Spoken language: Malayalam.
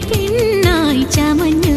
പെണ്ണായി ചമഞ്ഞു